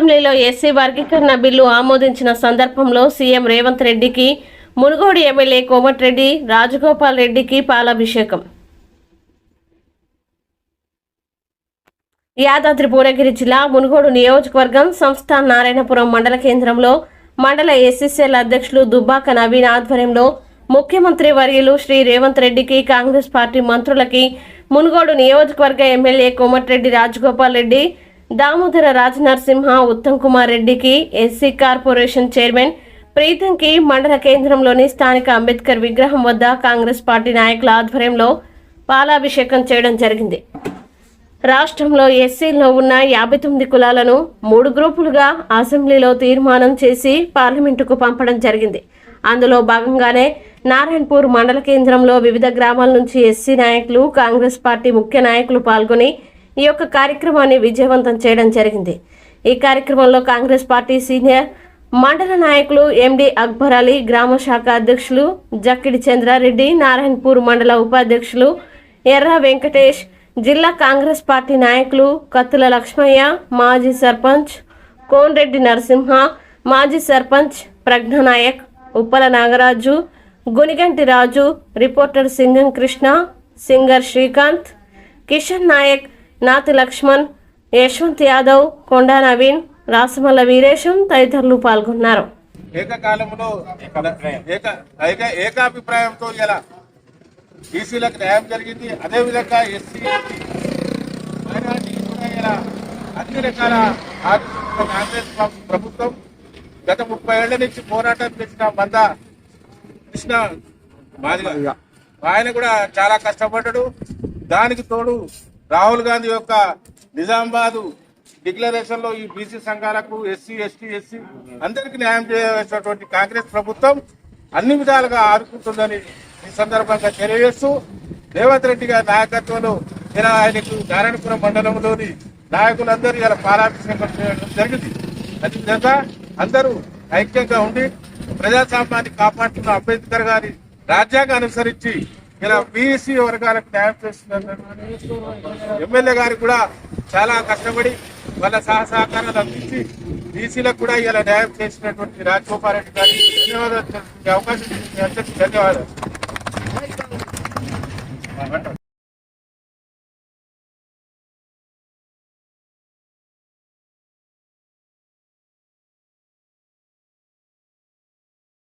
అసెంబ్లీలో ఎస్సీ వర్గీకరణ బిల్లు ఆమోదించిన సందర్భంలో సీఎం రేవంత్ రెడ్డికి మునుగోడు ఎమ్మెల్యే కోమటిరెడ్డి రాజగోపాల్ రెడ్డికి పాలాభిషేకం. యాదాద్రి భువనగిరి జిల్లా మునుగోడు నియోజకవర్గం సంస్థ నారాయణపురం మండల కేంద్రంలో మండల ఎస్ఎస్ఎల్ అధ్యక్షులు దుబ్బాక నవీన్ ఆధ్వర్యంలో ముఖ్యమంత్రి వర్యులు శ్రీ రేవంత్ రెడ్డికి కాంగ్రెస్ పార్టీ మంత్రులకి మునుగోడు నియోజకవర్గ ఎమ్మెల్యే కోమటిరెడ్డి రాజగోపాల్ రెడ్డి దామోదర రాజనరసింహ ఉత్తమ్ కుమార్ రెడ్డికి ఎస్సీ కార్పొరేషన్ చైర్మన్ ప్రీతంకి మండల కేంద్రంలోని స్థానిక అంబేద్కర్ విగ్రహం వద్ద కాంగ్రెస్ పార్టీ నాయకుల ఆధ్వర్యంలో పాలాభిషేకం చేయడం జరిగింది. రాష్ట్రంలో ఎస్సీలో ఉన్న యాభై తొమ్మిది కులాలను మూడు గ్రూపులుగా అసెంబ్లీలో తీర్మానం చేసి పార్లమెంటుకు పంపడం జరిగింది. అందులో భాగంగానే నారాయణపూర్ మండల కేంద్రంలో వివిధ గ్రామాల నుంచి ఎస్సీ నాయకులు కాంగ్రెస్ పార్టీ ముఖ్య నాయకులు పాల్గొని ఈ యొక్క కార్యక్రమాన్ని విజయవంతం చేయడం జరిగింది. ఈ కార్యక్రమంలో కాంగ్రెస్ పార్టీ సీనియర్ మండల నాయకులు ఎండి అక్బర్ అలీ గ్రామ శాఖ అధ్యక్షులు జక్కిడి చంద్రారెడ్డి నారాయణపూర్ మండల ఉపాధ్యక్షులు ఎర్ర వెంకటేష్ జిల్లా కాంగ్రెస్ పార్టీ నాయకులు కత్తుల లక్ష్మయ్య మాజీ సర్పంచ్ కోన్రెడ్డి నరసింహ మాజీ సర్పంచ్ ప్రజ్ఞ నాయక్ ఉప్పల నాగరాజు గునిగంటి రాజు రిపోర్టర్ సింగం కృష్ణ సింగర్ శ్రీకాంత్ కిషన్ నాయక్ నాతి లక్ష్మణ్ యశ్వంత్ యాదవ్ కొండా నవీన్ రాసమల్ల వీరేశం తదితరులు పాల్గొన్నారు. ఏకకాలంలో ఏక ఏకాభిప్రాయంతో ఇలా బీసీలకు న్యాయం జరిగింది. అదేవిధంగా ఎస్సీ మైనార్టీ కూడా ఇలా అన్ని రకాల ఆర్థిక కాంగ్రెస్ ప్రభుత్వం గత ముప్పై ఏళ్ళ నుంచి పోరాటం చేసిన మంద కృష్ణ మాదిగా ఆయన కూడా చాలా కష్టపడ్డాడు. దానికి తోడు రాహుల్ గాంధీ యొక్క నిజామాబాదు డిక్లరేషన్లో ఈ బీసీ సంఘాలకు ఎస్సీ ఎస్టీ ఎస్సీ అందరికి న్యాయం చేసేటువంటి కాంగ్రెస్ ప్రభుత్వం అన్ని విధాలుగా ఆదుకుంటుందని ఈ సందర్భంగా తెలియజేస్తూ రేవంత్ రెడ్డి గారి నాయకత్వంలో ఇలా ఆయనకు నారాయణపురం మండలంలోని నాయకులందరూ ఇలా పారాభిషేకం చేయడం జరిగింది. అదేవిధంగా అందరూ ఐక్యంగా ఉండి ప్రజాస్వామ్యాన్ని కాపాడుతున్న అంబేద్కర్ గారి రాజ్యాంగం అనుసరించి ఇలా బీసీ వర్గాలకు న్యాయం చేస్తున్నారు ఎమ్మెల్యే గారు కూడా చాలా కష్టపడి వాళ్ళ సహసహకారాలు అందించి బీసీలకు కూడా ఇలా న్యాయం చేసినటువంటి రాజగోపాల్ రెడ్డి గారికి ధన్యవాదాలు అవకాశం ధన్యవాదాలు.